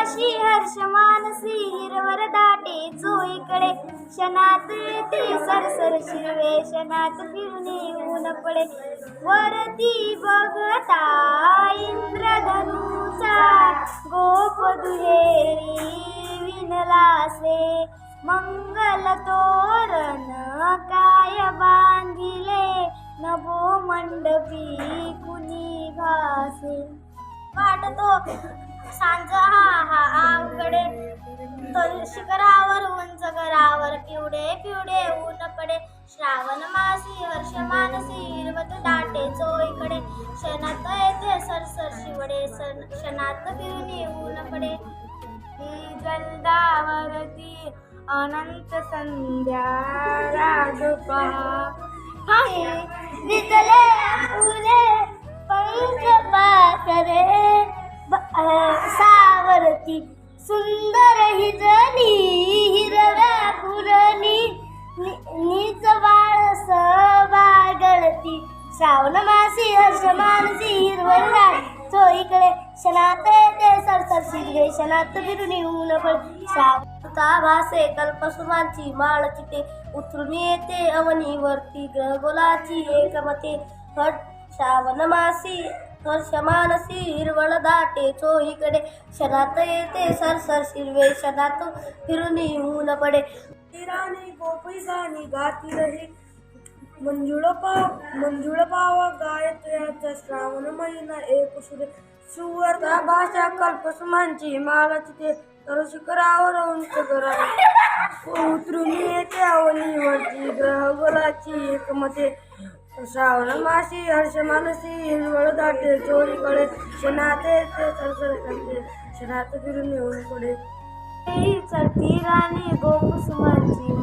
माशी हर्ष मानसी हिरवर दाटे चोईकडे क्षणात येते सरसर शिरवे क्षणात फिरणे ऊन पडे. वरती बघता इंद्रधनुचा गोप दुहेरी विनलासे. मंगल तोरण काय बांधिले? नभो मंडपी कुणी घासे वाटतो सांज हा हा आवकडे शिखरावर उंच घरावर पिवडे पिवडे ऊन पडे. श्रावण मासी हर्ष मानसी हिरवत दाटे चोईकडे क्षणात येते सरसर शिवडे सन क्षणात फिरून ऊन पडे. ही गंधावरती अनंत संध्या राजपा. हाय नितले सावरती. सुंदर हिरणी हिरव्या पुरणी नीच बाळस बागळती श्रावण मासी हर्ष मानसी हिरवळ इकडे क्षणात येते सरसर शिरवे. क्षणात फिरून येऊन पड श्रावता भासे कल्पसुमांची माळ चिते. उतरून येते अवनीवरती ग्रहगोलाची एकमते हट श्रावण मासी. हर्ष मानसी हिरवळ दाटे चोहीकडे. क्षणात येते सरसर शिरवे क्षणात फिरून येऊन पडे. राणी गोपी गाणी गाती रहे. मंजुळ पाव मंजुळ पाव गायत याचा श्रावण महिना एक सुरे. सुवर्ता भाषा कल्पसुमांची मालाची ते तर शिखरावर उंच करा. उतरून येते अवनीवरती ग्रहगोलाची एकमते. श्रावण मासी हर्ष मानसी हिरवळ दाटे चोरीकडे शनाते ते सरसर करते शनात फिरून येऊन पुढे. चढती राणी गोपुसुमाची